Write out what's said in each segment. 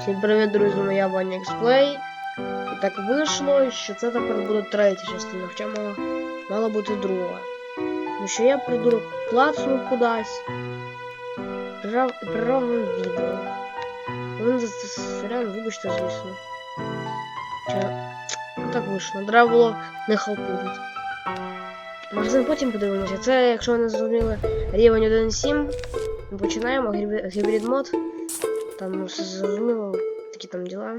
Всім привіт, друзі, моя Ваня Експлей. І так вийшло, що це тепер буде третя частина, хоча мала, мала бути друга. Тому що я придурок клацнув кудись. Прирав, відео. Він за це сорян, вибачте, звісно. Хоча, ну так вийшло. Треба було не халтурити. Магазин потім подивимося. Це, якщо ви не зрозуміли, рівень 1.7. Ми починаємо гібрид мод. Там все зрозуміло, такі там діла.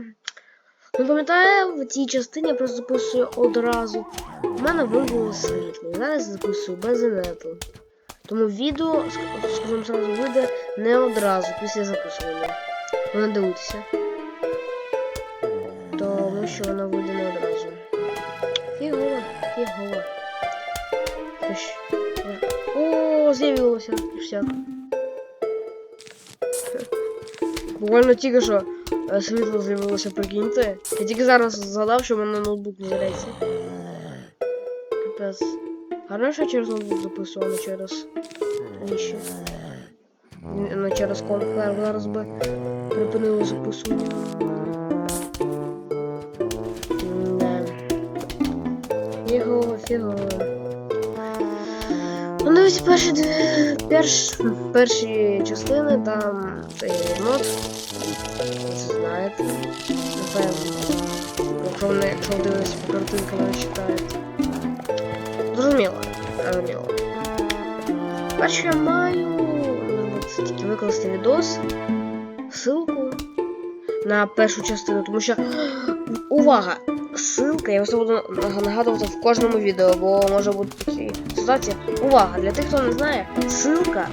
Ну, пам'ятаю, в цій частині я просто записую одразу. У мене вибуло світло. Зараз записую без інету. Тому відео, ск- скажімо сразу, вийде не одразу після записування. Ви не дивитеся. Тому що воно вийде не одразу. Фігово, фігово. О, з'явилося. Всяк. Буквально тільки що е, світло з'явилося, прикиньте. Я тільки зараз згадав, що в мене ноутбук не здається. Капець. Гарно, що я через ноутбук записував, не через інші. Не через комп, зараз би припинило записування. Да. Фігово, фігово. Ну, перші перш, перші частини там цей мод. Це знаєте. Напевно. Якщо вони, якщо ви дивитесь по картинкам, ви читаєте. Зрозуміло. Зрозуміло. Перше я маю зробити тільки викласти відос, ссылку на першу частину, тому що увага! Ссылка, я все буду нагадувати в кожному відео, бо може бути такі ситуації. Увага! Для тих, хто не знає, ссылка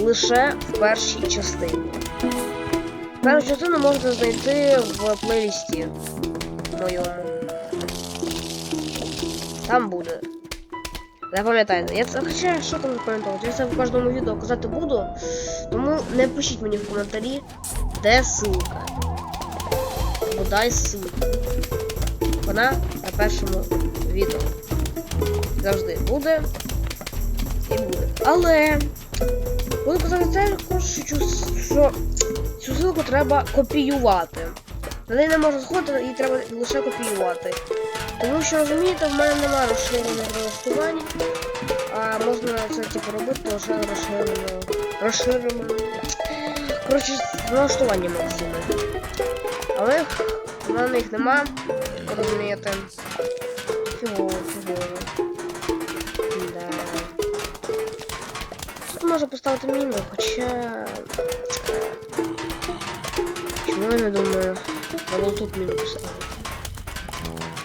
лише в першій частині. Першу частину можете знайти в плейлісті моєму. Там буде. Запам'ятайте, я це хоча що там запам'ятовувати, я це в кожному відео казати буду, тому не пишіть мені в коментарі, де ссылка. Бодай ссылка. Вона на першому відео. Завжди буде Але буду казати також, що, що цю ссылку треба копіювати. На неї не можна сходити, її треба лише копіювати. Тому що розумієте, в мене немає розширення налаштувань, а можна це типу робити лише розширено. Розширено. Коротше, з налаштуванням максимум. Але в мене їх нема, розумієте. Фігово. Можна поставити міну, хоча. Чому я не думаю? Треба тут міну поставити.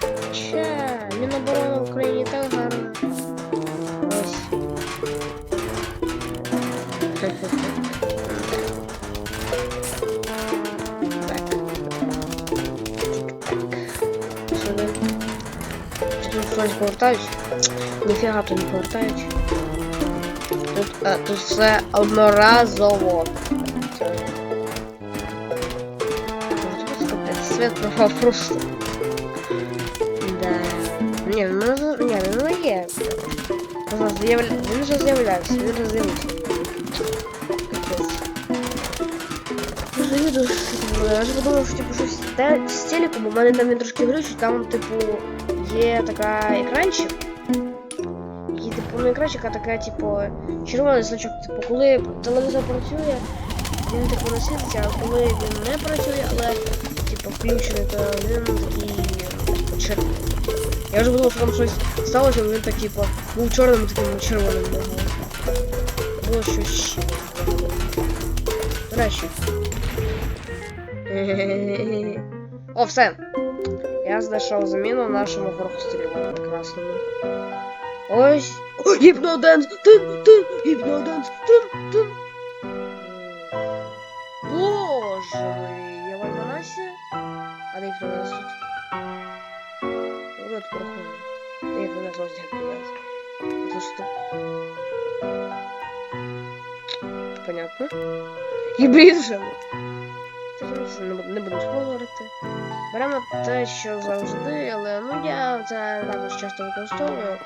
Хоча, Міноборони в Україні так гарно. Ось. Так. Чи тут хтось повертають? Ніфіга тут не повертають. Тут, а, тут все одноразово. Це- Може, тут капець, Світ пропав просто. Да. Ні, ну, ну, ні, ну є. Він з'явля... Він вже з'являвся, він вже з'явився. Капець. Дуже їду. Я ж подумав, що типу щось те з телеком, у мене там він трошки глючить, там, типу, є така екранчик. Типу екранчика така, типу, червоний значок, типу, коли телевізор працює, він типу не світиться, а коли він не працює, але типу включений, то він такий типу, червоний. Я вже думав, що там щось сталося, бо він так, типу, був чорним таким червоним було. Щось. До речі. О, все. Я знайшов заміну нашому горохострілу прекрасному. Ось. Гіпноденс! Тин, тин, гіпноденс! Тин, тин. Боже я в Альманасі? А де гіпноденс тут? Вот проходит. Да гіпноденс ось гіпноденс. Это что? Понятно. Гібрид. Не буду- не буду спойлерити. Беремо те, що завжди, але ну я це також часто використовую,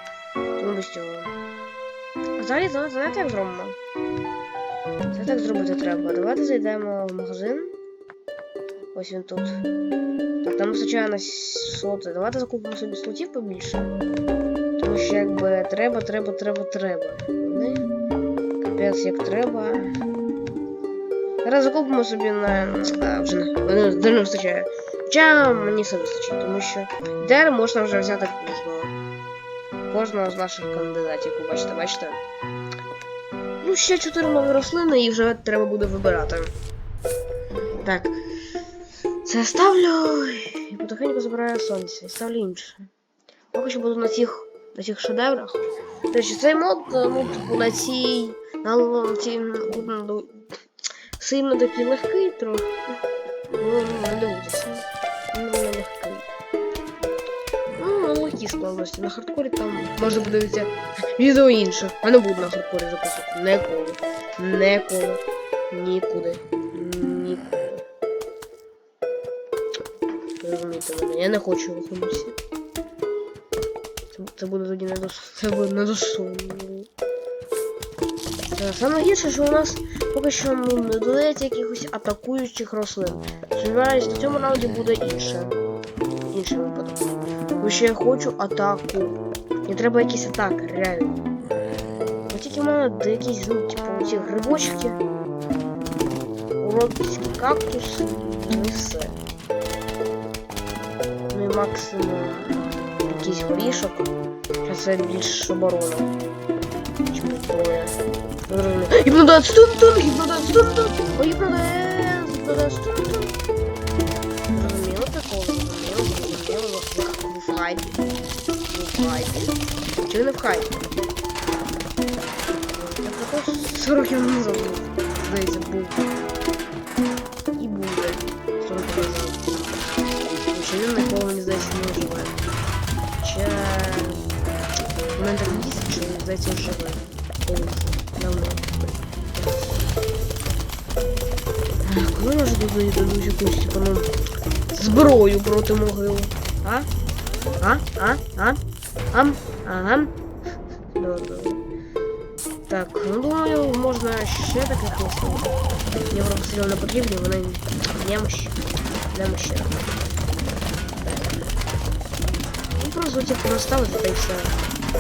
тому без цього. Взагалі, знаєте, як зробимо? Це так зробити треба. Давайте зайдемо в магазин. Ось він тут. Так, нам вистачає на слоти. Давайте закупимо собі слотів побільше. Тому що якби треба, треба, треба, треба. Вони капець як треба. Зараз закупимо собі на. А, вже не, не, не, вистачає. Хоча мені все вистачить, тому що дер можна вже взяти кожного. З наших кандидатів, ви бачите. Ну, ще 4 нові рослини і вже треба буде вибирати. Так. Це ставлю. І потихеньку забираю сонце. І ставлю інше. Поки що буду на цих, на цих шедеврах. До речі, цей мод, ну, типу, на цій. На цій. Сильно такий легкий трохи. Ну, не дивитися. Складності. На хардкорі там можна подивитися відео інших. А не буду на хардкорі записувати. Ніколи. Ніколи. Нікуди. Ніколи. Розумієте мене, я не хочу рухнутися. Це, це буде тоді недос... Це буде недостойно. Е, Саме гірше, що у нас поки що ну, не додається якихось атакуючих рослин. Сподіваюсь, на цьому раунді буде інше. Інший випадок. Бо ще я хочу атаку. Мені треба якісь атаки, реально. Ось тільки в мене де якісь, ну, типу, ці грибочки. Уродський кактус ну і все. Ну і максимум якийсь горішок. Що це більш оборона. Чим зброя. Зрозуміло. Гіпнодат, стун, стун, гіпнодат, стун, стун. Ой, гіпнодат, гіпнодат, стун, Хайпі. В хайпі. Чи не в хайпі? Я також 40 років назад, здається, був. І буде 40 років назад. Що він ніколи, мені здається, не вживає. Ще... У мене так дійсно, що він, здається, вживає. Колись. Давно. Коли може додаю дадуть якусь, типу, ну, зброю проти могил? А? А? А? А? Ам? Ага. Добре. Так, ну думаю, можна ще таких мислів. Мені вроде сильно не потрібні, вони немощі. Немощі. Ну просто типу наставити та й все.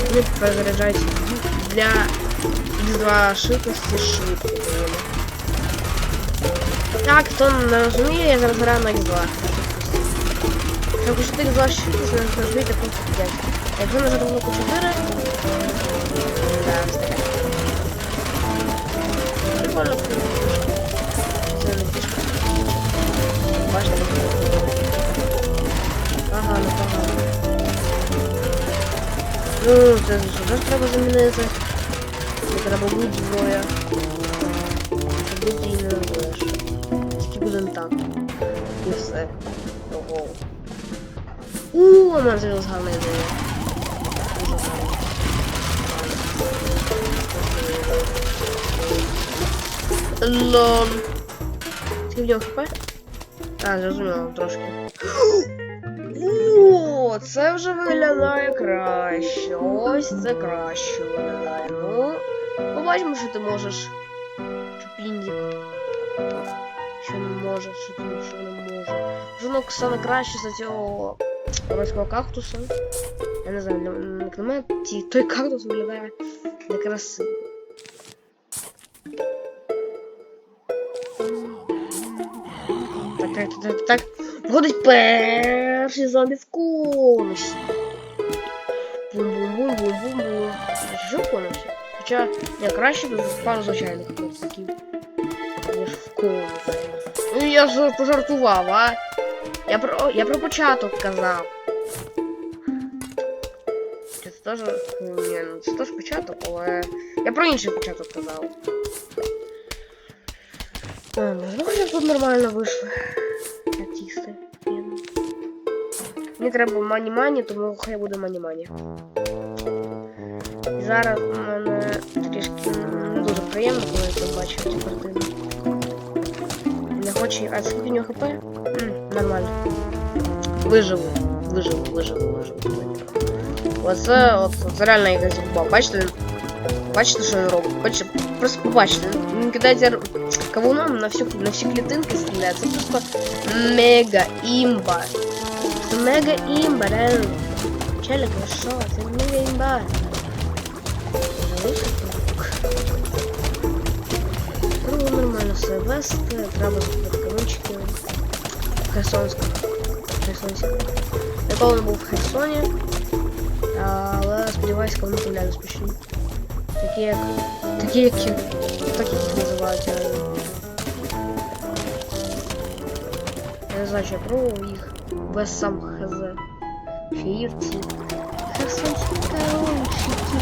Вони перезаряджаються для X2 швидкості швидко доволі. Так, хто не розуміє, я зараз граю на X2. Щоб хочете X2 швидкість, нажміть просто 5. Якщо нажати кнопку 4, да, встає. Прикольно, Це не фішка. Бачите? Ага, ну погано. Ну, це вже треба замінити. Не треба бути зброя. Бути її не робиш. Тільки будемо так. І все. Ого. Ідея. Дуже гарна. Лол. Скільки в нього хп? А, зрозуміло, трошки. О, це вже виглядає краще. Ось це краще виглядає. Ну, побачимо, що ти можеш. Чупліндік. Що не може, що ти що не може. Воно саме краще за цього ройського кактуса. Я не знаю, на- мене той кактус виглядає некрасиво. Так, так, так, так, так. Входить перший зомбі в конусі. Бум-бум-бум-бум-бум-бум. Що в конусі? Хоча не краще б пару звичайних конусів. Ніж в конусі. Ну я ж пожартував, а? Я про, я про початок казав. Це теж, ні, ну це теж початок, але я про інший початок казав. А, ну хоча тут нормально вийшло. Артисти. Мені треба мані-мані, тому хай буде мані-мані. Зараз у мене трішки не дуже приємно, коли я бачу цю картину. Не хоче. А скільки у нього хп? М, нормально. Виживу. Виживу, виживу, виживу. Оце, от, це реально якась губа. Бачите? він- Бачите, що він робить? Бачите, просто побачите. Він він кидається р- кавуном на всю на всі клітинки стріляє. Це просто мега імба. Це мега імба, реально. Челик, ви що? Це мега імба. Залишити рук. Ну, нормально все вести, треба зробити кавунчики. Херсонська. Херсонська. Ніколи не був в Херсоні. Але сподіваюся, коли там реально смішні. Такі як. Такі як. Так їх називають реально. Я не знаю, чи я пробував їх без сам хз. Фіївці. Херсонські корончики.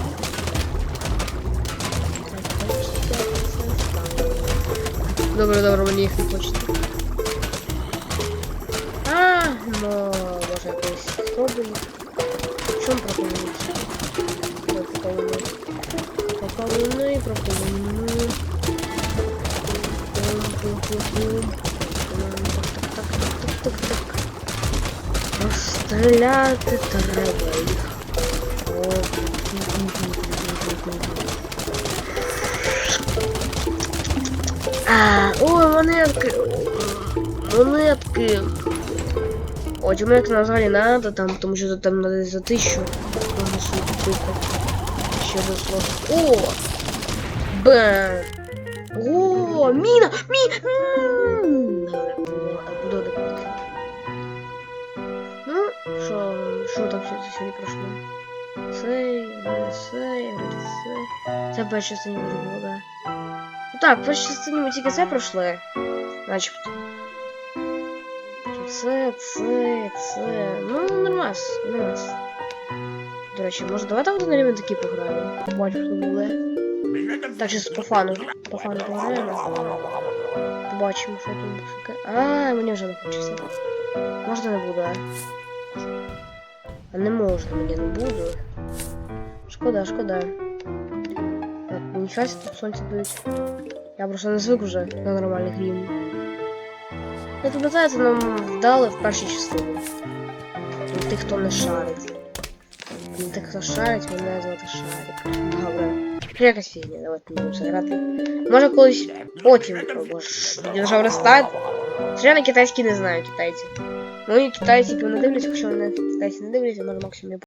Добре, добре, мені їх не хочеться. може якось спробую. Що вам пропонується? Ой, Пропоную. Пропоную, пропоную. Пум-пум-пум-пум. Так-так-так-так-так-так. Розстріляти треба їх. О. А, ой, монетки. Монетки. Ой, чому як назвали надо там, тому що там надо за тисячу можна собі купити. Ще до слова. О! Бен! О, міна! Мі! М! Добре, буду- Буду адекватно. Ну, що, що там сьогодні сьогодні пройшло? Цей, цей, цей. Це в першій частині вже було, да. Ну так, в першій частині ми тільки це пройшли. Начебто. Це, це, це. Ну, нормас, нормас. До речі, давайте в один елемент такі пограємо. Бачу, що буде. Так, зараз по фану. По фану пограємо. Побачимо, що тут таке. А, мені вже не хочеться. Можна не буду, а? А не можна, мені не буду. Шкода, шкода. Так, себе тут сонце дають. Я просто не звик вже на нормальних рівнях. Я пам'ятаю, це нам вдали в першій частині. Для тих, хто не шарить. Для тих, хто шарить, мене звати Шарик. Добре. Вже якась фігня, давайте не будемо грати. Може колись потім, або ж динозаври стать. Ще на китайський не знаю китайців. Ну і китайці, які вони дивляться, якщо вони китайці не дивляться, може максимум